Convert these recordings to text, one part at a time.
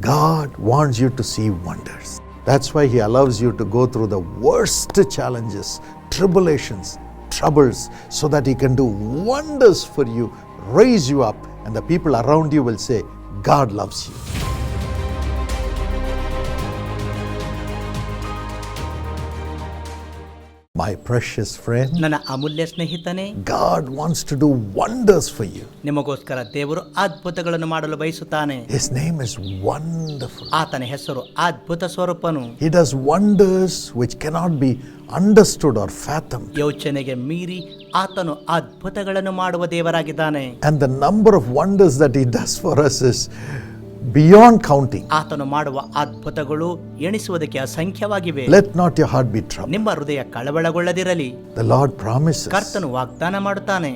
God wants you to see wonders. That's why He allows you to go through the worst challenges, tribulations, troubles, so that He can do wonders for you, raise you up, and the people around you will say, God loves you. My precious friend, ನನ್ನ ಅಮೂಲ್ಯ ಸ್ನೇಹಿತನೇ God wants to do wonders for you. ನಿಮಗೋಸ್ಕರ ದೇವರು ಅದ್ಭುತಗಳನ್ನು ಮಾಡಲು ಬಯಸುತ್ತಾನೆ His name is wonderful. ಆತನ ಹೆಸರು ಅದ್ಭುತ ಸ್ವರೂಪನು He does wonders which cannot be understood or fathomed. ಯೋಚನೆಗೆ ಮೀರಿ ಆತನು ಅದ್ಭುತಗಳನ್ನು ಮಾಡುವ ದೇವರಾಗಿದ್ದಾನೆ And the number of wonders that He does for us is beyond counting. ಆತನು ಮಾಡುವ ಅದ್ಭುತಗಳು ಎಣಿಸುವುದಕ್ಕೆ ಅಸಂಖ್ಯವಾಗಿವೆ Let not your heart be troubled. ನಿಮ್ಮ ಹೃದಯ ಕಳವಳಗೊಳ್ಳದಿರಲಿ The Lord promises ಕರ್ತನು ವಾಗ್ದಾನ ಮಾಡುತ್ತಾನೆ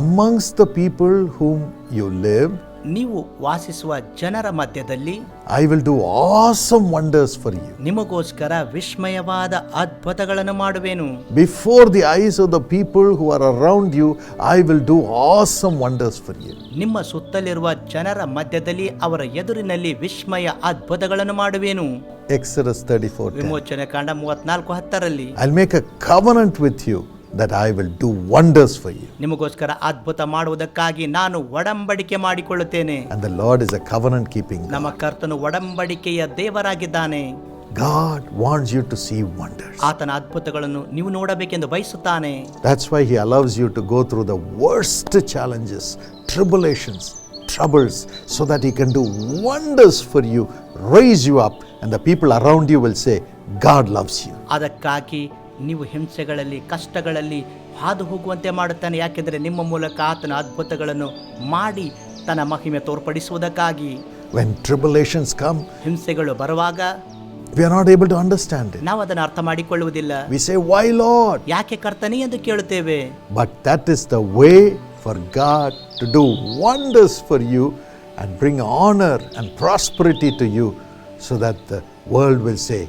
amongst the people whom you live, ನೀವು ವಾಸಿಸುವ ಜನರ ಮಧ್ಯದಲ್ಲಿ I will do awesome wonders for you ನಿಮಗೋಸ್ಕರ ವಿಸ್ಮಯವಾದ ಅದ್ಭುತಗಳನ್ನು ಮಾಡುವೆನು. Before the eyes of the people who are around you I will do awesome wonders for you ನಿಮ್ಮ ಸುತ್ತಲಿರುವ ಜನರ ಮಧ್ಯದಲ್ಲಿ ಅವರ ಎದುರಿನಲ್ಲಿ ವಿಸ್ಮಯ ಅದ್ಭುತಗಳನ್ನು ಮಾಡುವೆನು. ಎಕ್ಸರಸ್ 34 10. ವಿಮೋಚನೆ ಕಾಂಡ ಮೂವತ್ನಾಲ್ಕು ಹತ್ತರಲ್ಲಿ. I'll make a covenant with you. that I will do wonders for you. ನಿಮಗೋಸ್ಕರ ಅದ್ಭುತ ಮಾಡುವುದಕ್ಕಾಗಿ ನಾನು ಒಡಂಬಡಿಕೆ ಮಾಡಿಕೊಳ್ಳುತ್ತೇನೆ And the Lord is a covenant keeping God. ನಮ್ಮ ಕರ್ತನು ಒಡಂಬಡಿಕೆಯ ದೇವರಾಗಿದ್ದಾನೆ God wants you to see wonders. ಆತನ ಅದ್ಭುತಗಳನ್ನು ನೀವು ನೋಡಬೇಕೆಂದು ಬಯಸುತ್ತಾನೆ That's why He allows you to go through the worst challenges, tribulations, troubles, so that He can do wonders for you, raise you up, and the people around you will say, God loves you. ಅದಕ್ಕಾಗಿ ನೀವು ಹಿಂಸೆಗಳಲ್ಲಿ ಕಷ್ಟಗಳಲ್ಲಿ ಹಾದು ಹೋಗುವಂತೆ ಮಾಡುತ್ತಾನೆ ಯಾಕೆಂದರೆ ನಿಮ್ಮ ಮೂಲಕ ಆತನ ಅದ್ಭುತಗಳನ್ನು ಮಾಡಿ ತನ್ನ ಮಹಿಮೆ ತೋರ್ಪಡಿಸುವುದಕ್ಕಾಗಿ When tribulations come, ಹಿಂಸೆಗಳು ಬರುವಾಗ we are not able to understand it. ನಾವು ಅದನ್ನು ಅರ್ಥ ಮಾಡಿಕೊಳ್ಳುವುದಿಲ್ಲ We say, Why, Lord? ಯಾಕೆ ಕರ್ತನೆ ಎಂದು ಕೇಳುತ್ತೇವೆ But that is the way for God to do wonders for you and bring honor and prosperity to you so that the world will say,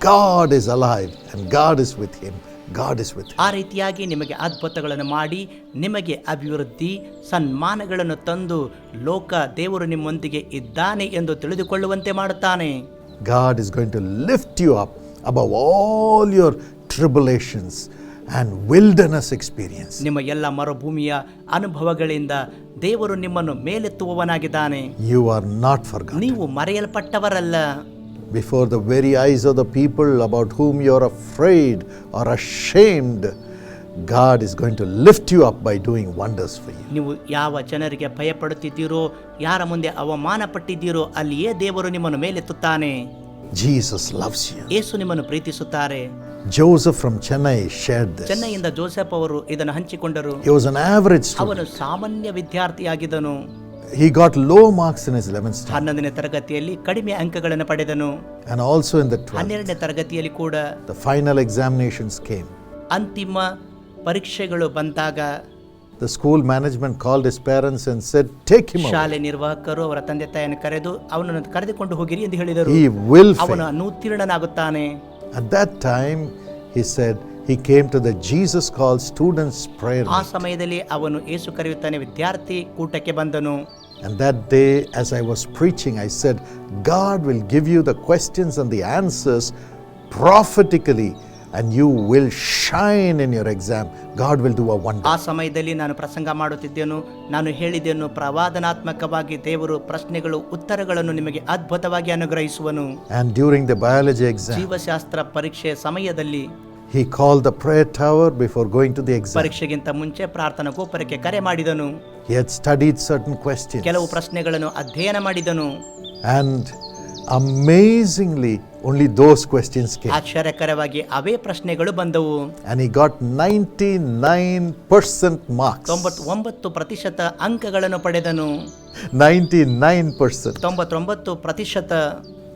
God is alive and God is with him. God is with him. ಆ ರೀತಿಯಾಗಿ ನಿಮಗೆ ಅದ್ಭುತಗಳನ್ನು ಮಾಡಿ ನಿಮಗೆ ಅಭಿವೃದ್ಧಿ ಸನ್ಮಾನಗಳನ್ನು ತಂದು ಲೋಕ ದೇವರು ನಿಮ್ಮೊಂದಿಗೆ ಇದ್ದಾನೆ ಎಂದು ತಿಳಿದುಕೊಳ್ಳುವಂತೆ ಮಾಡುತ್ತಾನೆ God is going to lift you up above all your tribulations and wilderness experience. ನಿಮ್ಮ ಎಲ್ಲ ಮರುಭೂಮಿಯ ಅನುಭವಗಳಿಂದ ದೇವರು ನಿಮ್ಮನ್ನು ಮೇಲೆತ್ತುವವನಾಗಿದ್ದಾನೆ You are not forgotten. ನೀವು ಮರೆಯಲ್ಪಟ್ಟವರಲ್ಲ Before the very eyes of the people about whom you are afraid or ashamed, God is going to lift you up by doing wonders for you. ನೀವು ಯಾವ ಜನರಿಗೆ ಭಯಪಡುತ್ತಿದ್ದೀರೋ ಯಾರ ಮುಂದೆ ಅವಮಾನ ಪಟ್ಟಿದ್ದೀರೋ ಅಲ್ಲಿಯೇ ದೇವರು ನಿಮ್ಮನ್ನು ಮೇಲೆತ್ತುತ್ತಾನೆ Jesus loves you. ಏಸು ನಿಮ್ಮನ್ನು ಪ್ರೀತಿಸುತ್ತಾರೆ Joseph from Chennai shared this. ಚೆನ್ನೈಯಿಂದ ಜೋಸೆಫ್ ಅವರು ಇದನ್ನು ಹಂಚಿಕೊಂಡರು He was an average student. ಅವನು ಸಾಮಾನ್ಯ ವಿದ್ಯಾರ್ಥಿಯಾಗಿದ್ದನು He got low marks in his 11th standard ಹನ್ನೊಂದನೇ ತರಗತಿಯಲ್ಲಿ ಕಡಿಮೆ ಅಂಕಗಳನ್ನು ಪಡೆದನು and also in the 12th. ಹನ್ನೆರಡನೇ ತರಗತಿಯಲ್ಲಿ ಕೂಡ The final examinations came. ಅಂತಿಮ ಪರೀಕ್ಷೆಗಳು ಬಂದಾಗ The school management called his parents and said, Take him away. ಶಾಲೆ ನಿರ್ವಾಹಕರು ಅವರ ತಂದೆ ತಾಯಿಯನ್ನು ಕರೆದು ಅವನನ್ನು ಕರೆದುಕೊಂಡು ಹೋಗಿರಿ ಎಂದು ಹೇಳಿದರು He will ಅವನು fail. ಅನುತ್ತೀರ್ಣನಾಗುತ್ತಾನೆ At that time, he said, he came to the Jesus called students' prayer. ಆ meeting. ಸಮಯದಲ್ಲಿ ಅವನು ಏಸು ಕರೆಯುತ್ತಾನೆ ವಿದ್ಯಾರ್ಥಿ ಕೂಟಕ್ಕೆ ಬಂದನು And that day, as I was preaching, I said, God will give you the questions and the answers prophetically, and you will shine in your exam. God will do a wonder. ಆ ಸಮಯದಲ್ಲಿ ನಾನು ಪ್ರಸಂಗ ಮಾಡುತ್ತಿದ್ದೆನು ನಾನು ಹೇಳಿದೆನು ಪ್ರವಾದನಾತ್ಮಕವಾಗಿ ದೇವರು ಪ್ರಶ್ನೆಗಳು ಉತ್ತರಗಳನ್ನು ನಿಮಗೆ ಅದ್ಭುತವಾಗಿ ಅನುಗ್ರಹಿಸುವನು And during the biology exam, ಜೀವಶಾಸ್ತ್ರ ಪರೀಕ್ಷೆಯ ಸಮಯದಲ್ಲಿ he called the prayer tower before going to the exam. ಪರೀಕ್ಷೆಗಿಂತ ಮುಂಚೆ ಪ್ರಾರ್ಥನಾ ಗೋಪುರಕ್ಕೆ ಕರೆ ಮಾಡಿದನು He had studied certain questions. ಕೆಲವು ಪ್ರಶ್ನೆಗಳನ್ನು ಅಧ್ಯಯನ ಮಾಡಿದನು And amazingly, only those questions came. ಆಶ್ಚರ್ಯಕರವಾಗಿ ಅವೇ ಪ್ರಶ್ನೆಗಳು ಬಂದವು And he got 99% marks. ತೊಂಬತ್ತೊಂಬತ್ತು ಪ್ರತಿಶತ ಅಂಕಗಳನ್ನು ಪಡೆದನು 99%. ತೊಂಬತ್ತೊಂಬತ್ತು ಪ್ರತಿಶತ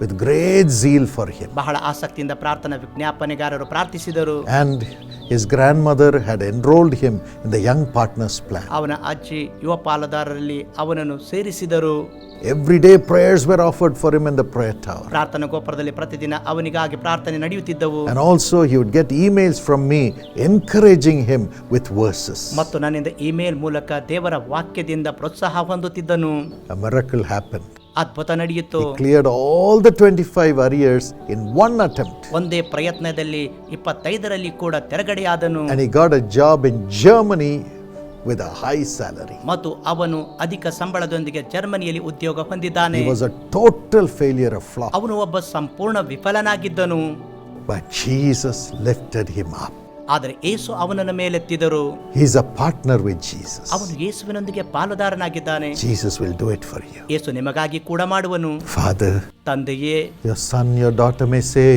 with great zeal for him. ಬಹಳ ಆಸಕ್ತಿಯಿಂದ ಪ್ರಾರ್ಥನಾ ವಿಜ್ಞಾಪನೆಗಾರರು ಪ್ರಾರ್ಥಿಸಿದರು And his grandmother had enrolled him in the Young Partners Plan. ಅವನ ಅಜ್ಜಿ ಯುವ ಪಾಲುದಾರರಲ್ಲಿ ಅವನನ್ನು ಸೇರಿಸಿದರು Every day prayers were offered for him in the prayer tower. ಪ್ರಾರ್ಥನಾ ಗೋಪುರದಲ್ಲಿ ಪ್ರತಿದಿನ ಅವನಿಗಾಗಿ ಪ್ರಾರ್ಥನೆ ನಡೆಯುತ್ತಿದ್ದವು And also, he would get emails from me encouraging him with verses. ಮತ್ತು ನನ್ನಿಂದ ಇಮೇಲ್ ಮೂಲಕ ದೇವರ ವಾಕ್ಯದಿಂದ ಪ್ರೋತ್ಸಾಹ ಹೊಂದುತ್ತಿದ್ದನು A miracle happened. ಅದ್ಭುತ ನಡೆಯಿತು Cleared all the 25 arrears in one attempt. ಒಂದೇ ಪ್ರಯತ್ನದಲ್ಲಿ ಇಪ್ಪತ್ತೈದರಲ್ಲಿ ಕೂಡ ತೆರಗಡೆಯಾದನು And he got a job in Germany with a high salary. ಮತ್ತು ಅವನು ಅಧಿಕ ಸಂಬಳದೊಂದಿಗೆ ಜರ್ಮನಿಯಲ್ಲಿ ಉದ್ಯೋಗ ಹೊಂದಿದ್ದಾನೆ He was a total failure, of flop. ಅವನು ಒಬ್ಬ ಸಂಪೂರ್ಣ ವಿಫಲನಾಗಿದ್ದನು But Jesus lifted him up. ಆದರೆ ಏಸು ಅವನನ್ನು ಮೇಲೆತ್ತಿದರು He's a partner with Jesus. ಅವನು ಯೇಸುವಿನೊಂದಿಗೆ ಪಾಲುದಾರನಾಗಿದ್ದಾನೆ Jesus will do it for you. ಯೇಸು ನಿಮಗಾಗಿ ಕೂಡ ಮಾಡುವನು Father, ತಂದೆಯೇ your son, your daughter may say,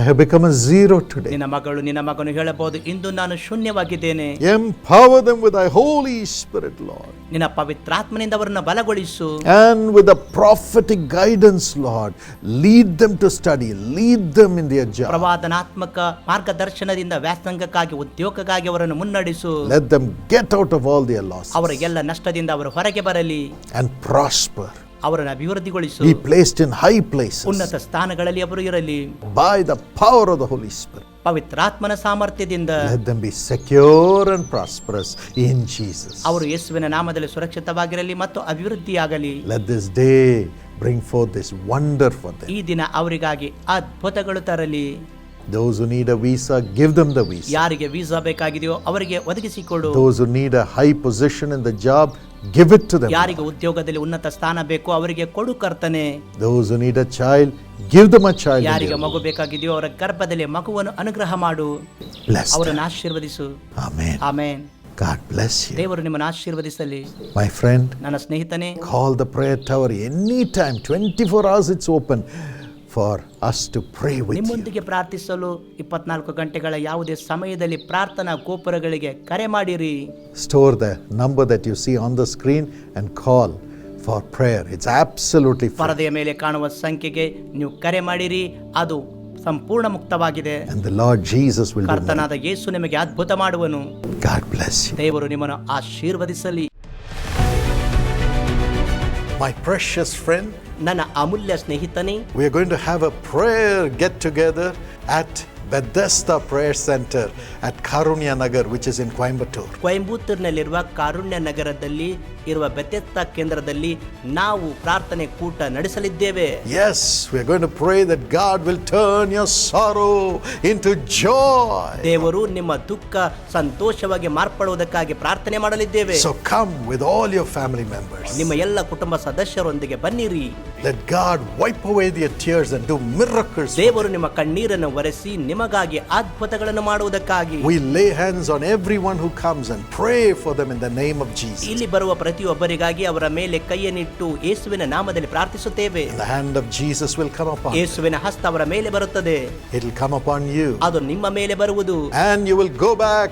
I have become a zero today. ನಿನ್ನ ಮಗಳು ನಿನ್ನ ಮಗನು ಹೇಳಬಹುದು ಇಂದು ನಾನು ಶೂನ್ಯವಾಗಿದ್ದೇನೆ Empower them with thy Holy Spirit, Lord. ನಿನ್ನ ಪವಿತ್ರಾತ್ಮನಿಂದ ಅವರನ್ನು ಬಲಗೊಳಿಸು And with the prophetic guidance, Lord, lead them to study, lead them in their job. ಪ್ರವಾದನಾತ್ಮಕ ಮಾರ್ಗದರ್ಶನದಿಂದ ವ್ಯಾಸಂಗಕ್ಕಾಗಿ ಉದ್ಯೋಗಕ್ಕಾಗಿ ಅವರನ್ನು ಮುನ್ನಡೆಸು Let them get out of all their losses ಅವರ ಎಲ್ಲ ನಷ್ಟದಿಂದ ಅವರು ಹೊರಗೆ ಬರಲಿ and prosper. ಅವರನ್ನು ಅಭಿವೃದ್ಧಿಗೊಳಿಸು Be placed in high places ಉನ್ನತ ಸ್ಥಾನಗಳಲ್ಲಿ ಅವರು ಇರಲಿ by the power of the Holy Spirit. ಪವಿತ್ರಾತ್ಮನ ಸಾಮರ್ಥ್ಯದಿಂದ Let them be secure and prosperous in Jesus. ಅವರು ಯೇಸುವಿನ ನಾಮದಲ್ಲಿ ಸುರಕ್ಷಿತವಾಗಿರಲಿ ಮತ್ತು ಅಭಿವೃದ್ಧಿಯಾಗಲಿ Let this day bring forth this wonder for them. ಈ ದಿನ ಅವರಿಗಾಗಿ ಅದ್ಭುತಗಳು ತರಲಿ Those who need a visa, give them the visa. ಯಾರಿಗೆ ವೀಸಾ ಬೇಕಾಗಿದೆಯೋ ಅವರಿಗೆ ಒದಗಿಸಿಕೊಡು Those who need a high position in the job, give it to them. ಯಾರಿಗೆ ಉದ್ಯೋಗದಲ್ಲಿ ಉನ್ನತ ಸ್ಥಾನ ಬೇಕು ಅವರಿಗೆ ಕೊಡು ಕರ್ತನೆ Those who need a child, give them a child. in ಯಾರಿಗೆ their ಮಗು ಬೇಕಾಗಿದೆಯೋ ಅವರ ಗರ್ಭದಲ್ಲಿ ಮಗುವನ್ನು ಅನುಗ್ರಹ ಮಾಡು womb. Bless them. ಅವರನ್ನು ಆಶೀರ್ವದಿಸು Amen. Amen God bless you. ದೇವರು ನಿಮ್ಮನ್ನು ಆಶೀರ್ವದಿಸಲಿ My friend, ನನ್ನ ಸ್ನೇಹಿತನೇ call the prayer tower anytime, 24 hours it's open for us to pray with you. ನಿಮ್ಮೊಂದಿಗೆ ಪ್ರಾರ್ಥಿಸಲು ಇಪ್ಪತ್ನಾಲ್ಕು ಗಂಟೆಗಳ ಯಾವುದೇ ಸಮಯದಲ್ಲಿ ಪ್ರಾರ್ಥನಾ ಗೋಪುರಗಳಿಗೆ ಕರೆ ಮಾಡಿರಿ Store the number that you see on the screen and call for prayer. It's absolutely free. ಪರದೆಯ ಮೇಲೆ ಕಾಣುವ ಸಂಖ್ಯೆಗೆ ನೀವು ಕರೆ ಮಾಡಿರಿ ಅದು ಸಂಪೂರ್ಣ ಮುಕ್ತವಾಗಿದೆ And the Lord Jesus will do that. ಕರ್ತನಾದ ಯೇಸು ನಿಮಗೆ ಅದ್ಭುತ ಮಾಡುವನು God bless you. ದೇವರು ನಿಮ್ಮನ್ನು ಆಶೀರ್ವದಿಸಲಿ My precious friend, ನನ್ನ ಅಮೂಲ್ಯ ಸ್ನೇಹಿತನೇ we are going to have a prayer get together at Bethesda Prayer Center at Karunya Nagar, which is in Coimbatore. ಕೊಯಂಬತ್ತೂರಿನಲ್ಲಿರುವ Karunya ನಗರದಲ್ಲಿ ಇರುವ ಬೆತ್ತೆತ್ತ ಕೇಂದ್ರದಲ್ಲಿ ನಾವು ಪ್ರಾರ್ಥನೆ ಕೂಟ ನಡೆಸಲಿದ್ದೇವೆ yes we are going to pray that God will turn your sorrow into joy. ದೇವರು ನಿಮ್ಮ ದುಃಖ ಸಂತೋಷವಾಗಿ ಮಾರ್ಪಡುವುದಕ್ಕಾಗಿ ಪ್ರಾರ್ಥನೆ ಮಾಡಲಿದ್ದೇವೆ so come with all your family members ನಿಮ್ಮ ಎಲ್ಲ ಕುಟುಂಬ ಸದಸ್ಯರೊಂದಿಗೆ ಬನ್ನಿರಿ Let God wipe away the tears and do miracles. ದೇವರು ನಿಮ್ಮ ಕಣ್ಣೀರನ್ನು ಒರೆಸಿ ನಿಮಗಾಗಿ ಅದ್ಭುತಗಳನ್ನು ಮಾಡುವುದಕ್ಕಾಗಿ We lay hands on everyone who comes and pray for them in the name of Jesus. ಇಲ್ಲಿ ಬರುವ ಪ್ರತಿಯೊಬ್ಬರಿಗಾಗಿ ಅವರ ಮೇಲೆ ಕೈಯನ್ನಿಟ್ಟು ಯೇಸುವಿನ ನಾಮದಲ್ಲಿ ಪ್ರಾರ್ಥಿಸುತ್ತೇವೆ The hand of Jesus will come upon you. ಯೇಸುವಿನ ಹಸ್ತ ಅವರ ಮೇಲೆ ಬರುತ್ತದೆ It will come upon you. ಅದು ನಿಮ್ಮ ಮೇಲೆ ಬರುವುದು And you will go back